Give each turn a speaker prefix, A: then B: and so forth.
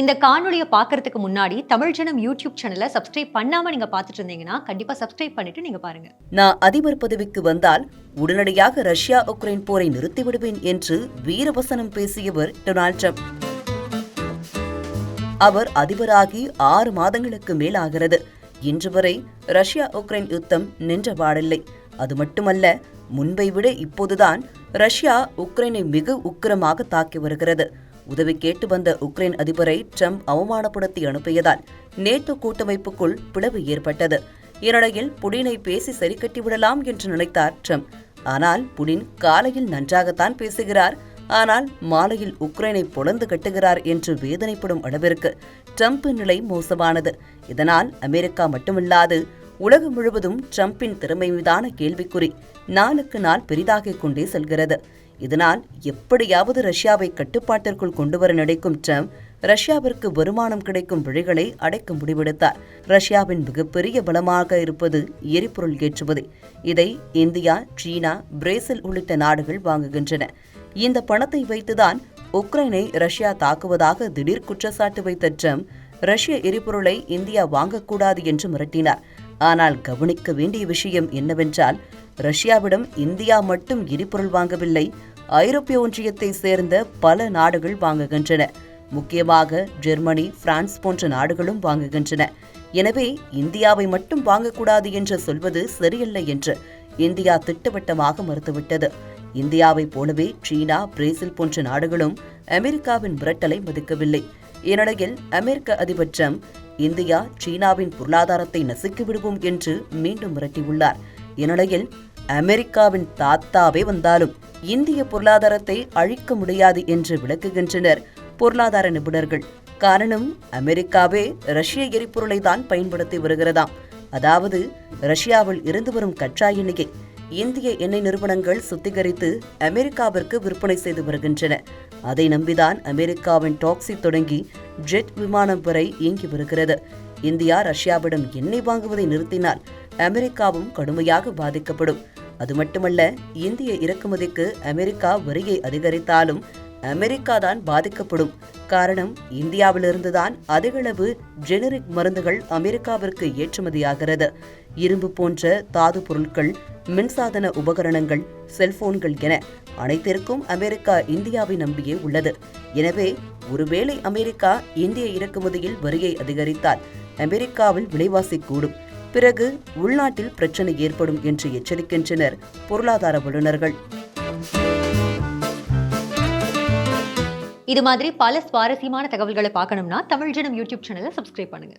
A: இந்த காணொலியை பார்க்கறதுக்கு முன்னாடி தமிழ் ஜனம் யூடியூப் சேனலை சப்ஸ்கிரைப் பண்ணாம நீங்க பார்த்துட்டு இருந்தீங்கன்னா கண்டிப்பா சப்ஸ்கிரைப் பண்ணிட்டு நீங்க பாருங்க.
B: நான் அதிபர் பதவிக்கு வந்தால் உடனடியாக ரஷ்யா உக்ரைன் போரை நிறுத்திவிடுவேன் என்று வீரவசனம் பேசியவர் டொனால்ட் ட்ரம்ப். அவர் அதிபராகி ஆறு மாதங்களுக்கு மேலாகிறது. இன்று வரை ரஷ்யா உக்ரைன் யுத்தம் நின்ற பாடில்லை. அது மட்டுமல்ல முன்பை விட இப்போதுதான் ரஷ்யா உக்ரைனை மிக உக்கிரமாக தாக்கி வருகிறது. உதவி கேட்டு வந்த உக்ரைன் அதிபரை ட்ரம்ப் அவமானப்படுத்தி அனுப்பியதால் நேட்டோ கூட்டமைப்புக்குள் பிளவு ஏற்பட்டது. இந்நிலையில் புடினை பேசி சரி கட்டிவிடலாம் என்று நினைத்தார் ட்ரம்ப். ஆனால் புடின் காலையில் நன்றாகத்தான் பேசுகிறார். ஆனால் மாலையில் உக்ரைனை பொளந்து கட்டுகிறார் என்று வேதனைப்படும் அளவிற்கு ட்ரம்பின் நிலை மோசமானது. இதனால் அமெரிக்கா மட்டுமில்லாது உலகம் முழுவதும் ட்ரம்பின் திறமை மீதான கேள்விக்குறி நாளுக்கு நாள் பெரிதாகிக் கொண்டே செல்கிறது. இதனால் எப்படியாவது ரஷ்யாவை கட்டுப்பாட்டிற்குள் கொண்டுவர நினைக்கும் ட்ரம்ப் ரஷ்யாவிற்கு வருமானம் கிடைக்கும் வழிகளை அடைக்க முடிவெடுத்தார். ரஷ்யாவின் மிகப்பெரிய பலமாக இருப்பது எரிபொருள் ஏற்றுமதி. இதை இந்தியா சீனா பிரேசில் உள்ளிட்ட நாடுகள் வாங்குகின்றன. இந்த பணத்தை வைத்துதான் உக்ரைனை ரஷ்யா தாக்குவதாக திடீர் குற்றச்சாட்டு வைத்த ட்ரம்ப் ரஷ்ய எரிபொருளை இந்தியா வாங்கக்கூடாது என்று மிரட்டினார். ஆனால் கவனிக்க வேண்டிய விஷயம் என்னவென்றால் ரஷ்யாவிடம் இந்தியா மட்டும் எரிபொருள் வாங்கவில்லை ஐரோப்பிய ஒன்றியத்தை சேர்ந்த பல நாடுகள் வாங்குகின்றன. முக்கியமாக ஜெர்மனி பிரான்ஸ் போன்ற நாடுகளும் வாங்குகின்றன. எனவே இந்தியாவை மட்டும் வாங்கக்கூடாது என்று சொல்வது சரியல்ல என்று இந்தியா திட்டவட்டமாக மறுத்துவிட்டது. இந்தியாவைப் போலவே சீனா பிரேசில் போன்ற நாடுகளும் அமெரிக்காவின் மிரட்டலை மதிக்கவில்லை. இந்நிலையில் அமெரிக்க அதிபர் ட்ரம்ப் இந்தியா சீனாவின் பொருளாதாரத்தை நசுக்கி விடுவோம் என்று மீண்டும் மிரட்டியுள்ளார். இந்நிலையில் அமெரிக்காவின் தாத்தாவே வந்தாலும் இந்திய பொருளாதாரத்தை அழிக்க முடியாது என்று விளக்குகின்றனர் பொருளாதார நிபுணர்கள். காரணம் அமெரிக்காவே ரஷ்ய எரிபொருளை தான் பயன்படுத்தி வருகிறதாம். அதாவது ரஷ்யாவில் இருந்து வரும் கச்சா எண்ணெயை இந்திய எண்ணெய் நிறுவனங்கள் சுத்திகரித்து அமெரிக்காவிற்கு விற்பனை செய்து வருகின்றன. அதை நம்பிதான் அமெரிக்காவின் டாக்ஸி தொடங்கி ஜெட் விமானம் வரை இயங்கி வருகிறது. இந்தியா ரஷ்யாவிடம் எண்ணெய் வாங்குவதை நிறுத்தினால் அமெரிக்காவும் கடுமையாக பாதிக்கப்படும். அது மட்டுமல்ல இந்திய இறக்குமதிக்கு அமெரிக்கா வரியை அதிகரித்தாலும் அமெரிக்கா தான் பாதிக்கப்படும். காரணம் இந்தியாவிலிருந்துதான் அதிகளவு ஜெனரிக் மருந்துகள் அமெரிக்காவிற்கு ஏற்றுமதியாகிறது. இரும்பு போன்ற தாது பொருட்கள் மின்சாதன உபகரணங்கள் செல்போன்கள் என அனைத்திற்கும் அமெரிக்கா இந்தியாவை நம்பியே உள்ளது. எனவே ஒருவேளை அமெரிக்கா இந்திய இறக்குமதியில் வரியை அதிகரித்தால் அமெரிக்காவில் விலைவாசி கூடும். பிறகு உள்நாட்டில் பிரச்சனை ஏற்படும் என்று எச்சரிக்கின்றனர் பொருளாதார வல்லுநர்கள்.
A: இது மாதிரி பல சுவாரஸ்யமான தகவல்களை பார்க்கணும்னா தமிழ் ஜனம் யூடியூப் சேனலை சப்ஸ்கிரைப் பண்ணுங்க.